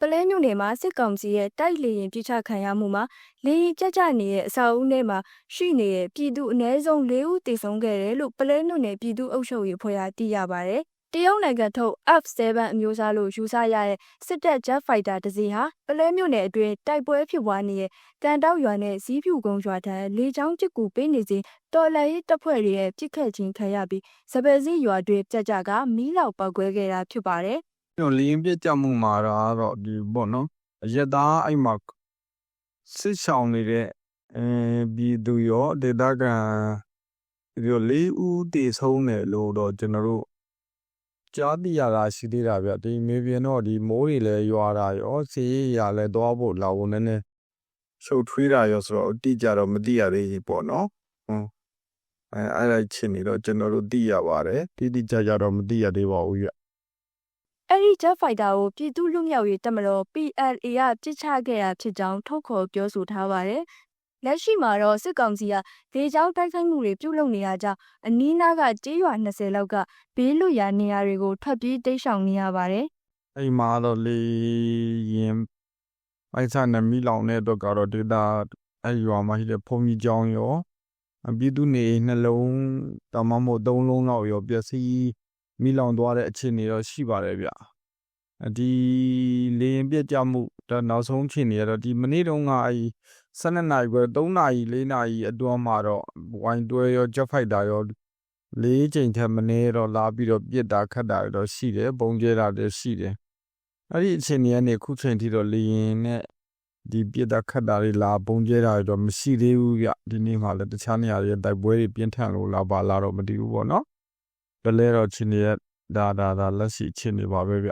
ပလဲမြို့နယ်မှာစစ်ကောင်စီရဲ့တိုက်လေရင်ပြစ်ချခံရမှုမှာလေရင်ကြကြနေတဲ့အစာအုပ်ထဲမှာရှိနေတဲ့ပြည်သူအ ਨੇ ဆုံး၄ဦးသေဆုံးခဲ့တယ်လို့ပလဲမြို့နယ်ပြည်သူ့အုပ်ချုပ်ရေးအဖွဲ့ကသိရပါဗျ။တရုတ်နိုင်ငံထုတ် F7 အမျိုးအစားလို့ယူဆရတဲ့စစ်တပ် Jet Fighter တစ်စီးဟာပလဲမြို့နယ်အတွင်းတိုက်ပွဲဖြစ်ပွားနေတဲ့ကန်တောက်ရွာနဲ့ဇီးဖြူကုန်းရွာထံလေကြောင်းချစ်ကူပေးနေစဉ်တော်လှန်ရေးတပ်ဖွဲ့တွေရဲ့ပြစ်ခတ်ခြင်းခံရပြီးစပယ်စီရွာတွင်ကြကြကမီးလောင်ပောက်ကွဲခဲ့တာဖြစ်ပါတယ်။ကျွန် တော်လင်းပြကြမှုမှာတော့ဒီပေါ့နော်အရက်သားအဲ့မှာစစ်ဆောင်နေတဲ့အဲပြည်သူရောဒေသခံဒီလိုလေးဦးတည်ဆုံးတယ်လို့တော့ကျွန်တော်တို့ကြားသိရတာရှိသေးတာဗျဒီမေပြင်းတော့ဒီမိုးတွေလည်းရွာတာရောစီးရလည်းသွားဖို့လာဖို့နည်းနည်းရှုပ်ထွေးတာရောဆိုတော့အတိအကျတော့မသိရသေးဘူးပေါ့နော်ဟုတ်အဲအဲ့ဒါချင်းနေတော့ကျွန်တော်တို့သိရပါတယ်တိတိကျကျတော့မသိရသေးပါဘူးဗျ အဲ့ဒီ Jet Fighter ကိုပြည်သူ့လူမျိုးရေးတပ်မတော် PLA ကပြစ်ချခဲ့တာဖြစ်ကြောင်းထုတ်ခေါ်ပြောဆိုထားပါတယ်။လက်ရှိမှာတော့စစ်ကောင်စီကဒေကြောင်းတိုက်ခိုက်မှုတွေပြုလုပ်နေတာကြောင့်အနီးနားကကြေးရွာ20လောက်ကဘေးလွတ်ရာနေရာတွေကိုထွက်ပြေးတိမ်းရှောင်နေရပါတယ်အဲ့မှာတော့လေရင်ပိုက်ဆံနဲ့မိလောင်တဲ့အတွက်ကတော့ဒေတာအဲ့ရွာမှာရှိတဲ့ဖုန်ကြီးကျောင်းရောအပြည်သူနေနှလုံးတမမို့သုံးလုံးလောက်ရောပျက်စီး မိလောင်သွားတဲ့အခြေအနေတော့ရှိပါတယ်ဗျအဒီလေရင်ပြက်ကြမှုဒါနောက်ဆုံးအခြေအနေကတော့ဒီမနေ့တုန်းကအဲ့12နာရီခွဲ3နာရီ4နာရီအတွင်းမှာတော့ဝိုင်းတွဲရော jet fighter ရောလေးချိန်ထက်မနည်းတော့လာပြီးတော့ပြစ်တာခတ်တာတော့ရှိတယ်ပုံကျဲတာလည်းရှိတယ်အဲ့ဒီအချိန်ကြီးကနေခုချိန်ထိတော့လေရင်နဲ့ဒီပြစ်တာခတ်တာတွေလာပုံကျဲတာတွေတော့မရှိသေးဘူးဗျဒီနေ့မှလည်းတခြားနေရာတွေတိုက်ပွဲတွေပြင်းထန်လို့လာပါလာတော့မတည်ဘူးပေါ့နော် ဘယ်လဲတော့ချင်းနေရဒါဒါဒါလက်ရှိချင်းနေပါပဲဗျ